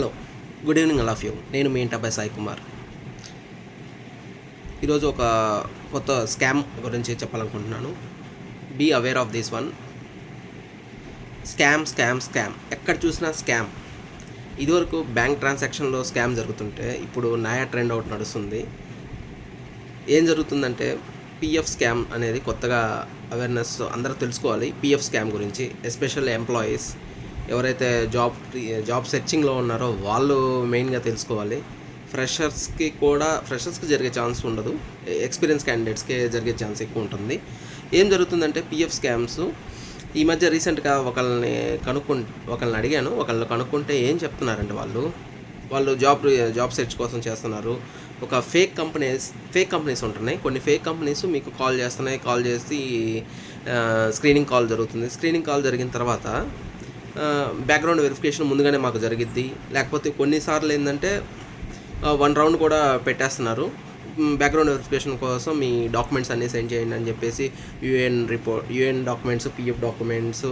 Hello good evening all of you. నేను మీ ఇంటబాయ్ సాయి కుమార్. ఈరోజు ఒక కొత్త స్కామ్ గురించి చెప్పాలనుకుంటున్నాను. Be aware of this one scam scam scam ఎక్కడ చూసినా స్కామ్ ఇదివరకు బ్యాంక్ ట్రాన్సాక్షన్లో స్కామ్ జరుగుతుంటే ఇప్పుడు నాయా ట్రెండ్ అవుట్ నడుస్తుంది. ఏం జరుగుతుందంటే పిఎఫ్ స్కామ్ అనేది కొత్తగా అవేర్నెస్ అందరూ తెలుసుకోవాలి. పిఎఫ్ స్కామ్ గురించి ఎస్పెషల్లీ ఎంప్లాయీస్ ఎవరైతే జాబ్ జాబ్ సెర్చింగ్లో ఉన్నారో వాళ్ళు మెయిన్గా తెలుసుకోవాలి. ఫ్రెషర్స్కి కూడా ఫ్రెషర్స్కి జరిగే ఛాన్స్ ఉండదు. ఎక్స్పీరియన్స్ క్యాండిడేట్స్కి జరిగే ఛాన్స్ ఎక్కువ ఉంటుంది. ఏం జరుగుతుందంటే పిఎఫ్ స్కామ్స్. ఈ మధ్య రీసెంట్గా ఒకళ్ళని కనుక్కు ఒకళ్ళని అడిగాను. ఒకళ్ళని కనుక్కుంటే ఏం చెప్తున్నారంటే వాళ్ళు వాళ్ళు జాబ్ జాబ్ సెర్చ్ కోసం చేస్తున్నారు. ఒక ఫేక్ కంపెనీస్ ఫేక్ కంపెనీస్ ఉంటున్నాయి. కొన్ని ఫేక్ కంపెనీస్ మీకు కాల్ చేస్తున్నాయి. కాల్ చేసి స్క్రీనింగ్ కాల్ జరుగుతుంది. స్క్రీనింగ్ కాల్ జరిగిన తర్వాత బ్యాక్గ్రౌండ్ వెరిఫికేషన్ ముందుగానే మాకు జరిగిద్ది. లేకపోతే కొన్నిసార్లు ఏంటంటే వన్ రౌండ్ కూడా పెట్టేస్తున్నారు. బ్యాక్గ్రౌండ్ వెరిఫికేషన్ కోసం మీ డాక్యుమెంట్స్ అన్నీ సెండ్ చేయండి అని చెప్పేసి UAN report UAN documents PF documents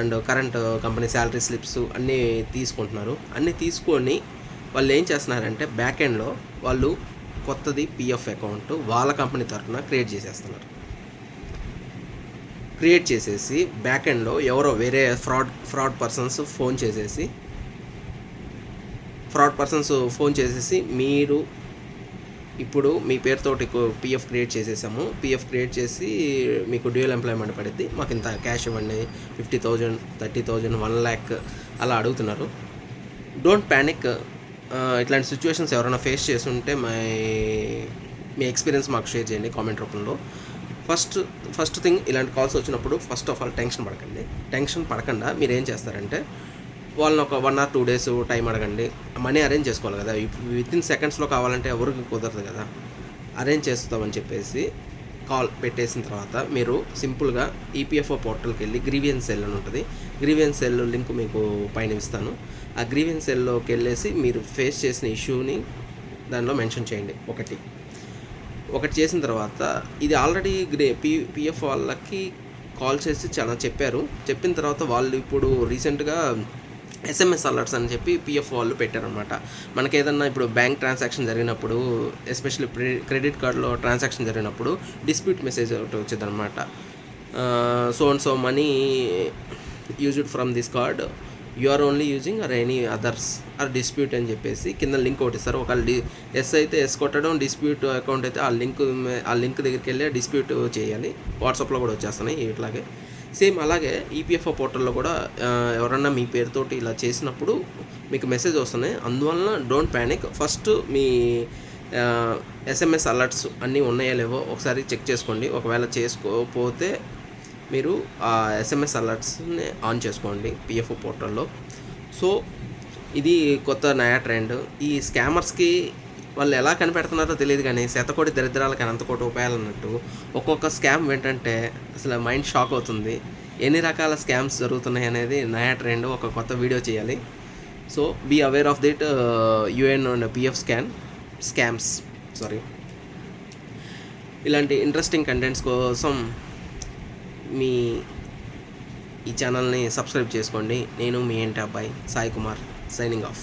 and current company salary slips అన్నీ తీసుకుంటున్నారు. అన్నీ తీసుకొని వాళ్ళు ఏం చేస్తున్నారంటే బ్యాక్ ఎండ్లో వాళ్ళు కొత్తది పిఎఫ్ అకౌంట్ వాళ్ళ కంపెనీ తరఫున క్రియేట్ చేసేస్తున్నారు. క్రియేట్ చేసేసి బ్యాక్ ఎండ్లో ఎవరో వేరే ఫ్రాడ్ ఫ్రాడ్ పర్సన్స్ ఫోన్ చేసేసి ఫ్రాడ్ పర్సన్స్ ఫోన్ చేసేసి మీరు ఇప్పుడు మీ పేరుతోటి పిఎఫ్ క్రియేట్ చేసేసాము. పిఎఫ్ క్రియేట్ చేసి మీకు డ్యూయల్ ఎంప్లాయ్మెంట్ పడిద్ది. మాకు ఇంత క్యాష్ ఇవ్వండి. Fifty thousand thirty thousand one lakh అలా అడుగుతున్నారు. డోంట్ ప్యానిక్ ఇట్లాంటి సిచ్యువేషన్స్ ఎవరైనా ఫేస్ చేస్తుంటే మై మీ ఎక్స్పీరియన్స్ మాకు షేర్ చేయండి కామెంట్ రూపంలో. ఫస్ట్ ఫస్ట్ థింగ్ ఇలాంటి కాల్స్ వచ్చినప్పుడు ఫస్ట్ ఆఫ్ ఆల్ టెన్షన్ పడకండి. టెన్షన్ పడకుండా మీరు ఏం చేస్తారంటే వాళ్ళని ఒక one or two days time అడగండి. మనీ అరేంజ్ చేసుకోవాలి కదా. విత్ ఇన్ సెకండ్స్లో కావాలంటే ఎవరికి కుదరదు కదా. అరేంజ్ చేస్తామని చెప్పేసి కాల్ పెట్టేసిన తర్వాత మీరు సింపుల్గా ఈపీఎఫ్ఓ పోర్టల్కి వెళ్ళి గ్రీవియన్స్ సెల్ అని ఉంటుంది. గ్రీవియన్స్ సెల్ లింక్ మీకు పైన ఇస్తాను. ఆ గ్రీవియన్స్ సెల్లోకి వెళ్ళేసి మీరు ఫేస్ చేసిన ఇష్యూని దానిలో మెన్షన్ చేయండి. ఒకటి. ఒకటి చేసిన తర్వాత ఇది ఆల్రెడీ గ్రే పి పిఎఫ్ వాళ్ళకి కాల్ చేసి చాలా చెప్పారు. చెప్పిన తర్వాత వాళ్ళు ఇప్పుడు రీసెంట్గా ఎస్ఎంఎస్ అలర్ట్స్ అని చెప్పి పిఎఫ్ వాళ్ళు పెట్టారనమాట మనకి ఏదన్నా ఇప్పుడు బ్యాంక్ ట్రాన్సాక్షన్ జరిగినప్పుడు ఎస్పెషల్లీ క్రెడిట్ కార్డులో ట్రాన్సాక్షన్ జరిగినప్పుడు డిస్ప్యూట్ మెసేజ్ ఒకటి వచ్చిందనమాట so and so money used from this card you are only using or any others or dispute అని చెప్పేసి కింద లింక్ ఒకటి ఇస్తారు. ఒకవేళ డి ఎస్ అయితే ఎస్ కొట్టడం డిస్ప్యూట్ అకౌంట్ అయితే ఆ లింక్ ఆ లింక్ దగ్గరికి వెళ్ళి డిస్ప్యూట్ చేయాలి. వాట్సాప్లో కూడా వచ్చేస్తున్నాయి ఇట్లాగే. సేమ్ అలాగే ఈపీఎఫ్ఓ పోర్టల్లో కూడా ఎవరన్నా మీ పేరుతోటి ఇలా చేసినప్పుడు మీకు మెసేజ్ వస్తున్నాయి. అందువలన డోంట్ ప్యానిక్ ఫస్ట్ మీ ఎస్ఎంఎస్ అలర్ట్స్ అన్నీ ఉన్నాయో లేవో ఒకసారి చెక్ చేసుకోండి. ఒకవేళ చేసుకోకపోతే మీరు ఆ ఎస్ఎంఎస్ అలర్ట్స్ని ఆన్ చేసుకోండి పిఎఫ్ఓ పోర్టల్లో సో ఇది కొత్త నయా ట్రెండ్ ఈ స్కామర్స్కి వాళ్ళు ఎలా కనిపెడుతున్నారో తెలియదు కానీ శతకోటి దరిద్రాలకు అనంతకోటి ఉపాయాలు అన్నట్టు ఒక్కొక్క స్కామ్ ఏంటంటే అసలు మైండ్ షాక్ అవుతుంది. ఎన్ని రకాల స్కామ్స్ జరుగుతున్నాయి అనేది నయా ట్రెండ్ ఒక కొత్త వీడియో చేయాలి. So be aware of that UAN and PF scan scams sorry ఇలాంటి ఇంట్రెస్టింగ్ కంటెంట్స్ కోసం మీ ఈ ఛానల్ని సబ్స్క్రైబ్ చేసుకోండి. నేను మీ ఏంటి అబ్బాయి? Sai Kumar signing off